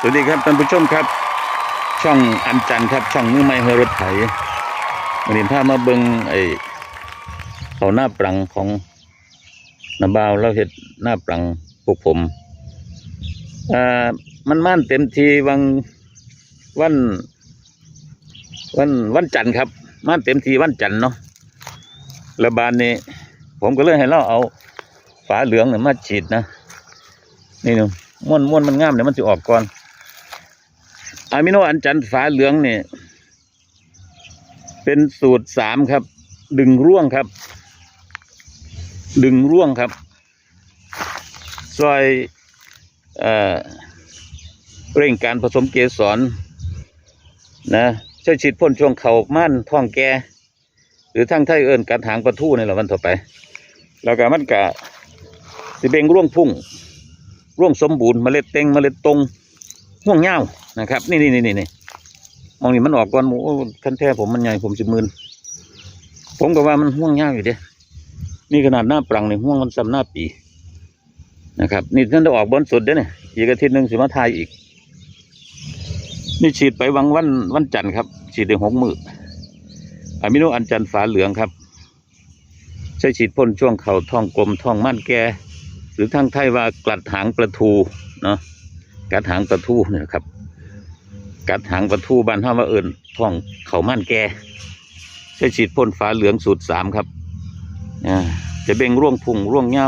สวัสดีครับท่านผู้ชมครับ ช่องอันจันครับ ช่องมือไม้เฮรถไถวันนี้พามาเบิงไอ้เขาหน้าปรังของนาบาวเราเห็ดหน้าปรังพวกผมอ่ามันม่านเต็มทีวันวัน วันวันจันทร์ครับม่านเต็มทีวันจันทร์เนาะระบานนี้ ผมก็เลยให้เราเอาฝาเหลืองเนี่ยมาฉีดนะนี่หนูม้วนม้วนมันงามเดี๋ยวมันจะออกก่อน อะมิโนอันจันฝาเหลืองเนี่ยเป็นสูตรสามครับ ดึงร่วงครับ ดึงร่วงครับซอยเอ่อเร่งการผสมเกสรนะช่วยฉีดพ่นช่วงเข่าม่านท้องแกหรือทั้งไทยเอิญการถางประทูนี่แหละวันต่อไป แล้วก็มันกะสิเบงร่วงพุ่ง ร่วงสมบูรณ์เมล็ดเต็งเมล็ดตรง ห่วงเงาวนะครับ นี่นี่นี่นี่มองนี่มันออกก่อนหมูโอ้คันแท้ผมมันใหญ่ผมสิบมืนผมก็ว่ามันห่วงเงาอยู่เด้นี่ขนาดหน้าปรังในห่วงมันซ้ำหน้าปีนะครับ นี่ท่านได้ออกบนสุดเด้เนี่ยอีกอาทิตย์หนึ่งสิมาทายอีก นี่ฉีดไปวังวันวันจันทร์ครับ ฉีดได้หกมืออะมิโนอันจันทร์ฝาเหลืองครับ ใช้ฉีดพ่นช่วงเข่าท้องกลมท้องม่านแก หรือทางไทยว่ากลัดหางประทูเนาะ กัดหางประทูเนี่ยครับ กัดหางประทูบ้านห้าว่าเอิญท้องเขาม่านแก่ใช้ฉีดพ่นฟ้าเหลืองสูตรสามครับจะเบ่งร่วงพุ่งร่วงเงา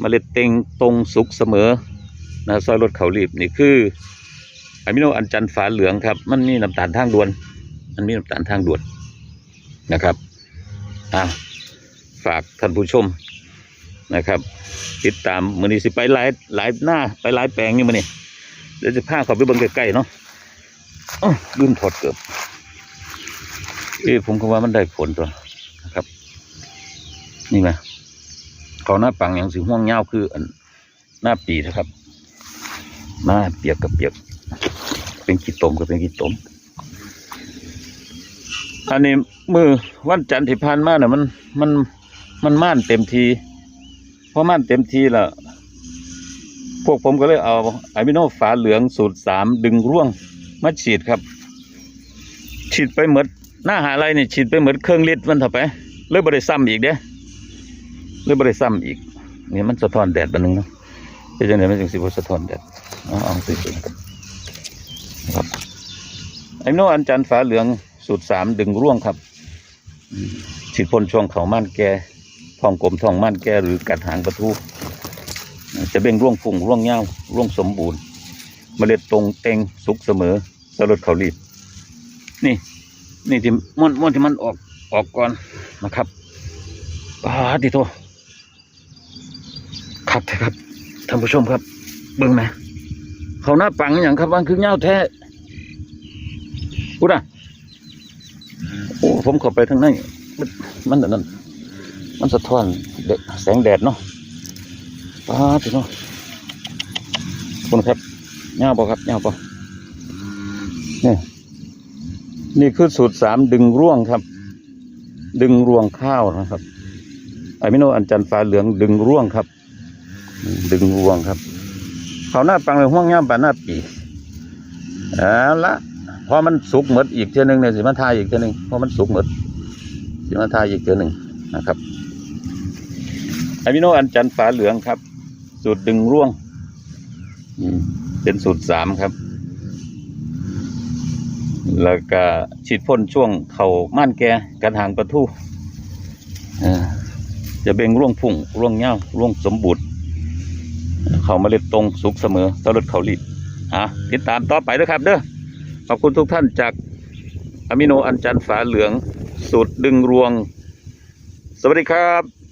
เมล็ดเต็งตรงสุกเสมอนะซอยรถเขารีบนี่คืออะมิโนอันจันทร์ฟ้าเหลืองครับ มันมีน้ำตาลทางด่วน มันมีน้ำตาลทางด่วนนะครับอ่าฝากท่านผู้ชม นะครับ ติดตามมือนี้สิไปหลายหลายหน้าไปหลายแปลงนี่มือนี้เดี๋ยวจะพาเขาไปเบิ่งใกล้ๆเนาะอ้อลืมถอดเกือบเอ้ผมก็ว่ามันได้ผลตัวนะครับ นี่ไหมเขาหน้าปังอย่างสีห่วงเงาคืออันหน้าปีนะครับ หน้าเปียกกับเปียก เป็นขี้ตมก็เป็นขี้ตมอันนี้มือวันจันทร์ที่ผ่านมาเนี่ยมันมันมันม่านเต็มที พอมันเต็มทีแล้วพวกผมก็เลยเอาอะมิโนฝาเหลืองสูตรสามดึงร่วงมาฉีดครับ ฉีดไปเหมดหน้าหาอะไรนี่ฉีดไปเหมดเครื่องลิตรมันเถอะไปเลยบริซ้ำอีกเด้เลยบริซ้ำอีกนี่มันสะท้อนแดดบันนึงเนาะเป็นจังไดมันจึงสิบสะท้อนแดดเอาเอาสิครับไอมิโนอันจันฝาเหลืองสูตรสามดึงร่วงครับฉีดพ่นช่วงเขาม่านแก ท้องกลมท้องม่านแก้หรือกัดหางประทูจะเบ่งร่วงฝุ่งร่วงเงาร่วงสมบูรณ์ เมล็ดตรงเต็งสุกเสมอสลดเขารีบนี่นี่ที่ม้วนม้วนที่มันออกออกก่อนนะครับอ่าดิโตครับเถอะครับท่านผู้ชมครับ เบิ่งไหมเขาหน้าปังอย่างครับมันคือเงาแท้พูดอะโอ้ผมข้าไปทางนมันมันอันนั่น มันสะท้อนแดดแสงแดดเนาะป้าถึงเนาะคุณครับเงาปะครับเงาปะนี่นี่คือสูตรสามดึงร่วงครับ ดึงร่วงข้าวนะครับไอมิโนอันจันฟ้าเหลืองดึงร่วงครับ ดึงร่วงครับเขาหน้าปังเลยห่วงเงาป่าหน้าปีเอาละพอมันสุกหมดอีกเท่านึงเนี่ยสิมาทายอีกเท่านึงพอมันสุกหมดสิมาทายอีกเท่านึงนะครับ อะมิโนอันจันฝาเหลืองครับ สูตรดึงร่วงเป็นสูตรสามครับ แล้วก็ฉีดพ่นช่วงเข่าม่านแกกระถางประทู่จะเบ่งร่วงพุ่งร่วงเงาร่วงสมบูรณ์เข่าเมล็ดตรงสุกเสมอตลอดเขารีบอะติดตามต่อไปด้วยครับ เด้อขอบคุณทุกท่านจากอะมิโนอันจันฝาเหลือง สูตรดึงรวง สวัสดีครับ